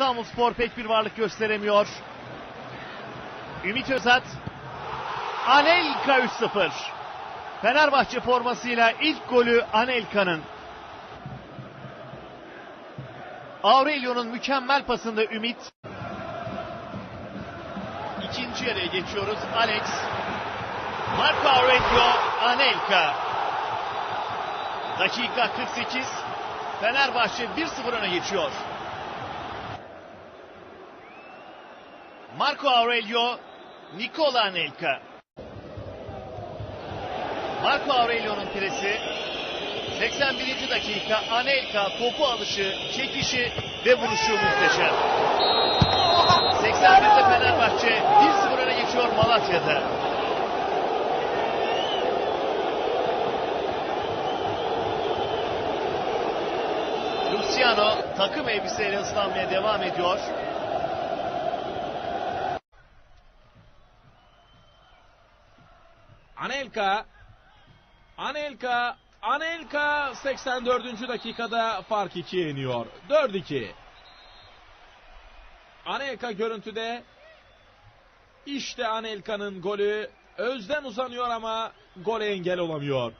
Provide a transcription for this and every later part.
İstanbulspor pek bir varlık gösteremiyor. Ümit Özat. Anelka 3-0. Fenerbahçe formasıyla ilk golü Anelka'nın. Aurelio'nun mükemmel pasında Ümit. İkinci yarıya geçiyoruz. Alex. Marco Aurelio, Anelka. Dakika 48. Fenerbahçe 1-0 öne geçiyor. Marco Aurelio, Nikola Anelka. Marco Aurelio'nun presi. 81. dakika Anelka topu alışı, çekişi ve vuruşu muhteşem. 81'de Fenerbahçe 1-0 öne geçiyor Malatya'da. Luciano takım elbiseyle ıslanmaya devam ediyor. Anelka. Anelka. Anelka 84. dakikada fark 2'ye iniyor. 4-2. Anelka görüntüde. İşte Anelka'nın golü. Özden uzanıyor ama gole engel olamıyor.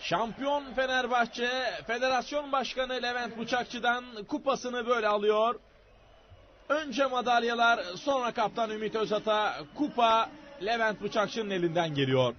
Şampiyon Fenerbahçe Federasyon Başkanı Levent Bıçakçı'dan kupasını böyle alıyor. Önce madalyalar sonra kaptan Ümit Özat'a kupa Levent Bıçakçı'nın elinden geliyor.